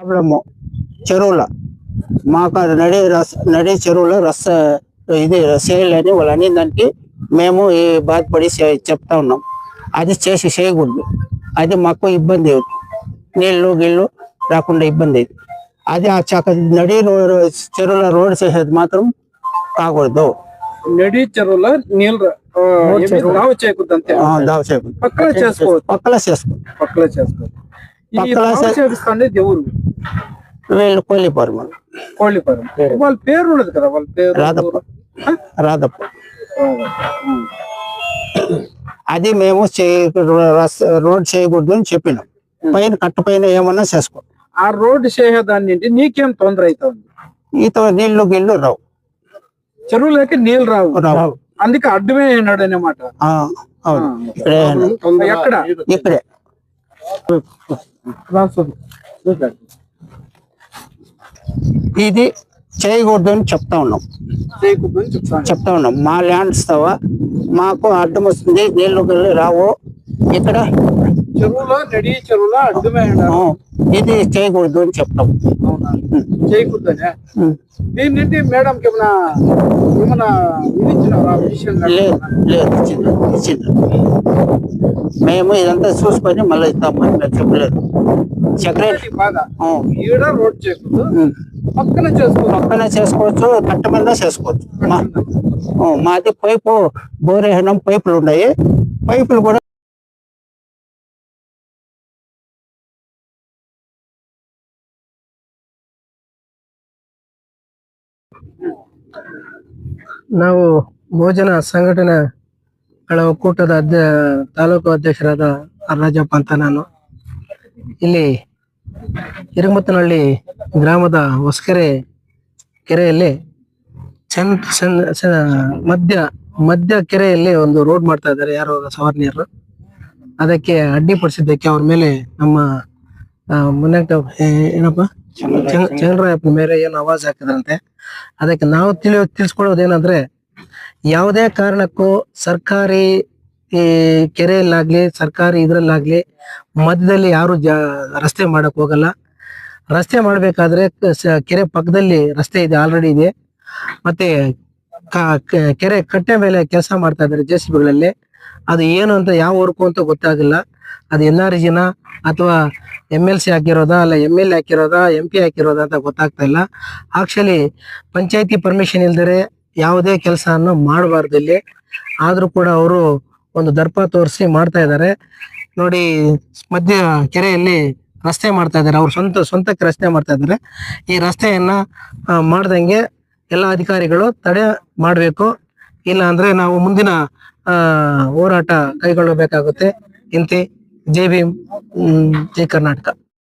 Problem చెరువుల. మాకు నడి రస్ నడి చెరువులో రస ఇది చేయలేని వాళ్ళు అనే దానికి మేము ఈ బాధపడి చెప్తా ఉన్నాం. అది చేసి చేయకూడదు. అది మాకు ఇబ్బంది నీళ్ళు గిళ్ళు రాకుండా ఇబ్బంది అయింది అది ఆ చక్క నడి రో- చెరువుల రోడ్ చేసేది మాత్రం కాకూడదు. నడి చెరువులో నీళ్ళు రావ చేయకూడదు అంతే. దావ చేయకూడదు. పక్కన చేసుకోవచ్చు. పక్కన చేసుకో పక్కన చేసుకోవచ్చు. ఈ పక్కన రావ చే- చేపిస్తాండే దేవుడు. వీళ్ళు కోళ్ళిపోరు మనం కోళ్ళిపురం. వాళ్ళ పేరు ఉండదు కదా వాళ్ళ పేరు రాధప్ప? రాధప్ప. అది మేము రోడ్ చేయకూడదు అని చెప్పినాం. పైన కట్ట పైన ఏమన్నా చేసుకో. ఆ రోడ్డు చేసేదాన్ని ఏంటి నీకేం తొందర అవుతుంది ఈత నీళ్ళు గిళ్ళు రావు. చెరువులోకి నీళ్ళు రావు. రావు. అందుకే అడ్డమే అయినాడు ఎక్కడ? ఇక్కడే. ఇది చేయకూడదు అని చెప్తా ఉన్నాం. చెప్తా ఉన్నాం. మా ల్యాండ్ ఇస్తావా మాకు అడ్డం వస్తుంది. నీళ్ళు గిళ్ళు రావు. ఇక్కడ చెరువులో నడి చెరువులో అడ్డమే ఇది చేయకూడదు అని చెప్తాం అవునా? చేయకూడదనే? ఏమైనా ఏమైనా ఇది ఇచ్చినారా విషయం లేదు లేదు మేము ఇదంతా చూసుకొని మళ్ళీ ఇస్తామని మేము చెప్పలేదు. సెక్రటరీ ఆ, ఈడ రోడ్ చేయకూడదు. పక్కన చేసుకోవచ్చు కట్ట మీద చేసుకోవచ్చు మాది పైపు బోరేహనం పైపులు ఉన్నాయి. పైపులు కూడా ನಾವು ಭೋಜನ ಸಂಘಟನೆಗಳ ಒಕ್ಕೂಟದ ಅಧ್ಯ ತಾಲೂಕು ಅಧ್ಯಕ್ಷರಾದ ರಾಜಪ್ಪ ಅಂತ ನಾನು. ಇಲ್ಲಿ ಹಿರಮತ್ತನಹಳ್ಳಿ ಗ್ರಾಮದ ಹೊಸಕೆರೆ ಕೆರೆಯಲ್ಲಿ ಮಧ್ಯ ಮಧ್ಯ ಕೆರೆಯಲ್ಲಿ ಒಂದು ರೋಡ್ ಮಾಡ್ತಾ ಇದ್ದಾರೆ ಯಾರೋ ಸವರ್ಣಿಯರು ಅದಕ್ಕೆ ಅಡ್ಡಿಪಡಿಸಿದ್ದಕ್ಕೆ ಅವ್ರ ಮೇಲೆ ನಮ್ಮ ಮೊನ್ನೆ ಏನಪ್ಪ? ಚಂದ್ರಯ್ಯಪ್ಪನ ಮೇಲೆ ಏನು ಅವಾಜ್ ಹಾಕಿದ್ರಂತೆ? ಅದಕ್ಕೆ ನಾವು ತಿಳಿ ತಿಳಿಸ್ಕೊಳ್ಳೋದೇನಂದ್ರೆ ಯಾವುದೇ ಕಾರಣಕ್ಕೂ ಸರ್ಕಾರಿ ಈ ಕೆರೆಯಲ್ಲಾಗ್ಲಿ ಸರ್ಕಾರಿ ಇದ್ರಲ್ಲಾಗ್ಲಿ ಮಧ್ಯದಲ್ಲಿ ಯಾರು ಜಾ ರಸ್ತೆ ಮಾಡಕ್ ಹೋಗಲ್ಲ. ರಸ್ತೆ ಮಾಡಬೇಕಾದ್ರೆ ಕೆರೆ ಪಕ್ಕದಲ್ಲಿ ರಸ್ತೆ ಇದೆ ಆಲ್ರೆಡಿ ಇದೆ. ಮತ್ತೆ ಕೆರೆ ಕಟ್ಟೆ ಮೇಲೆ ಕೆಲಸ ಮಾಡ್ತಾ ಇದ್ದಾರೆ ಜೆ ಸಿ ಬಿಗಳಲ್ಲಿ ಅದು ಏನು ಅಂತ ಯಾವ ವರ್ಕು ಅಂತ ಗೊತ್ತಾಗಿಲ್ಲ. ಅದು ಎನ್ ಆರ್ ಜಿನ ಅಥವಾ ಎಂ ಎಲ್ ಸಿ ಹಾಕಿರೋದಾ ಅಲ್ಲ ಎಂ ಎಲ್ ಎ ಹಾಕಿರೋದಾ, ಎಂ ಪಿ ಹಾಕಿರೋದಾ ಅಂತ ಗೊತ್ತಾಗ್ತಾ ಇಲ್ಲ. ಆಕ್ಚುಲಿ ಪಂಚಾಯತಿ ಪರ್ಮಿಷನ್ ಇಲ್ದರೆ ಯಾವುದೇ ಕೆಲಸವನ್ನು ಮಾಡಬಾರ್ದು ಇಲ್ಲಿ. ಆದರೂ ಕೂಡ ಅವರು ಒಂದು ದರ್ಪ ತೋರಿಸಿ ಮಾಡ್ತಾ ಇದ್ದಾರೆ. ನೋಡಿ, ಮಧ್ಯ ಕೆರೆಯಲ್ಲಿ ರಸ್ತೆ ಮಾಡ್ತಾ ಇದ್ದಾರೆ. ಅವ್ರ ಸ್ವಂತ, ಸ್ವಂತಕ್ಕೆ ರಸ್ತೆ ಮಾಡ್ತಾ ಇದ್ದಾರೆ. ಈ ರಸ್ತೆಯನ್ನ ಮಾಡ್ದಂಗೆ ಎಲ್ಲ ಅಧಿಕಾರಿಗಳು ತಡೆ ಮಾಡಬೇಕು. ಇಲ್ಲ ಅಂದ್ರೆ ನಾವು ಮುಂದಿನ ಹೋರಾಟ ಕೈಗೊಳ್ಳಬೇಕಾಗುತ್ತೆ. ಇಂತಿ ಜೈ ಭೀಮ್ ಜೈ ಕರ್ನಾಟಕ.